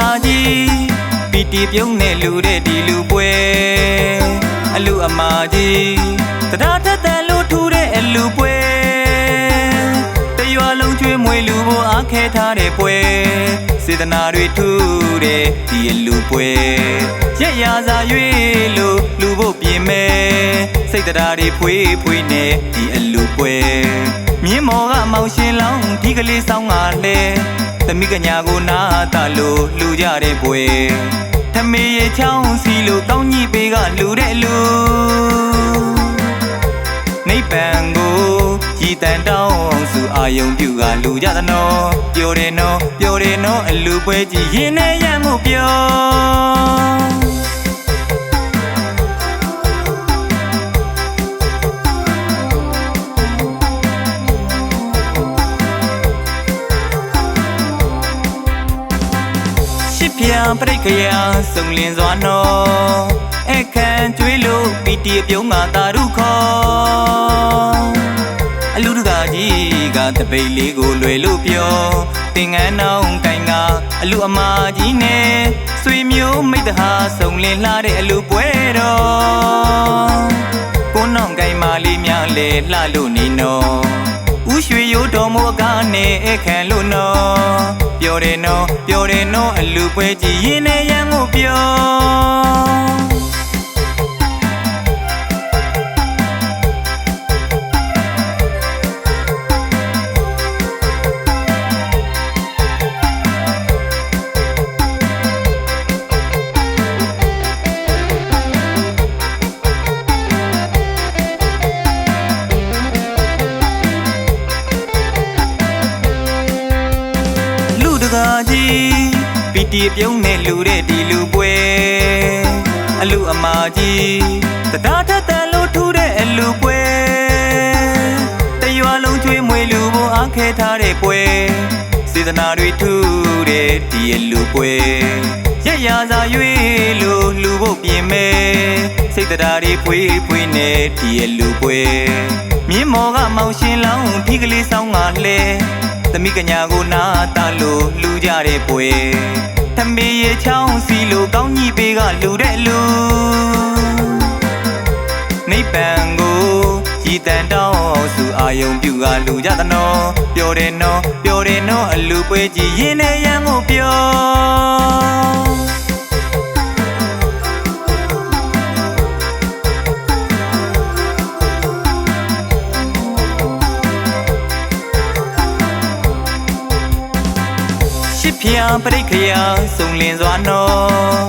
ကားကြီးပီတီပြုံးနဲ့လူတဲ့ဒီလူပွဲအလူအမာကြီးတရားထက်တန်လို့ထူတဲ့အလူပွဲတရွာလုံးကျွေးမွေလူဖို့အားခဲထားတဲ့ပွဲစေတနာတွေထူတဲ့ဒီအလူပွဲရက်ရစာရွေးလို့လူဖို့ပြင်မဲ့စိတ်တရားတွေဖွေးဖွေးနဲ့ဒီအလူပွဲမြင်းမော်ကမောင်ရှင်လောင်းဒီကလေးဆောင်ကလည်း သမီးကညာကိုနာတလို့လူကြတဲ့ပွဲထမေးရချောင်းစီလို့ကောင်းကြီးပေးကလူတဲ့လူနိဗ္ဗာန်ကိုရည်တန်တောင်းစုအာယုံပြုကလူကြသနော်ပြောတယ်နော်ပြောတယ်နော်အလူပွဲကြီးရင်နဲ့ရမှုပြော ရှစ်ပြာပြိတ်ခရာစုံလင်စွာနော်အခန့်ကျွေးလို့ပီတီအပြုံးကတာရုခေါ်အလူတကာကြီးကတပိတ်လေးကိုလွယ်လို့ပြောသင်ငန်းနောင်ကိုင်ကအလူအမာကြီးနဲ့ဆွေမျိုးမိတ္တဟာစုံလင်လှတဲ့အလူပွဲတော်ကိုနောင်ကိုင်မာလေးများလေလှလို့နေနော်ဥရွှေရိုးတော်မို့ကားနဲ့အခန့်လို့နော် ပြောတယ်နော်ပြောတယ်နော်အလူပွဲကြီးရင်နဲ့ရန်ကိုပြော ပီတီပြုံးနဲ့လူတဲ့ဒီလူပွဲအလူအမာကြီးတရားထက်တန်လို့ထူးတဲ့အလူပွဲတရွာလုံးကျွေးမွေလူဘုံအားခဲထားတဲ့ပွဲစေတနာတွေထူးတဲ့ဒီအလူပွဲရက်ရစာရွေးလို့လူဖို့ပြင်မဲ့စိတ်တရားတွေဖွေးဖွေးနဲ့ဒီအလူပွဲမြင်းမော်ကမောင်ရှင်လောင်းဒီကလေးဆောင်ကလဲသမီးကညာကိုနာတာလို့လူကြတဲ့ပွဲ ထမေးရချောင်းစီလို့ကောင်းကြီးပေးကလူတဲ့လူနိဗ္ဗာန်ကိုရည်တန်တောင်းစုအာယုံပြုကလူကြသနော်ပြောတယ်နော်ပြောတယ်နော်အလူပွဲကြီးရင်နဲ့ရန်ကိုပြော ရှစ်ဖျားပြိတ်ခရာစုံလင်စွာနော်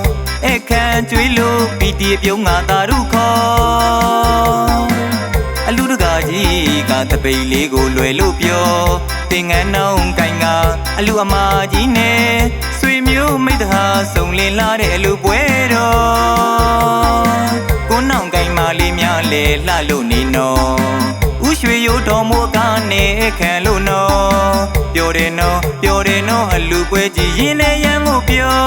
အခန့်ကျွေးလို့ပီတီအပြုံးငါတာရုခေါ်အလူတကာကြီးကတပိတ်လေးကိုလွယ်လို့ပြောသင်ငန်းနောင်ကိုင်ကအလူအမာကြီးနဲ့ဆွေမျိုးမိတ္တဟာစုံလင်လာတဲ့အလူပွဲ ရွှေရိုးတော်မို့ကားနဲ့ခံလို့နော်ပြောတယ်နော်ပြောတယ်နော်အလူပွဲကြီးရင်နဲ့ရန်ကိုပြော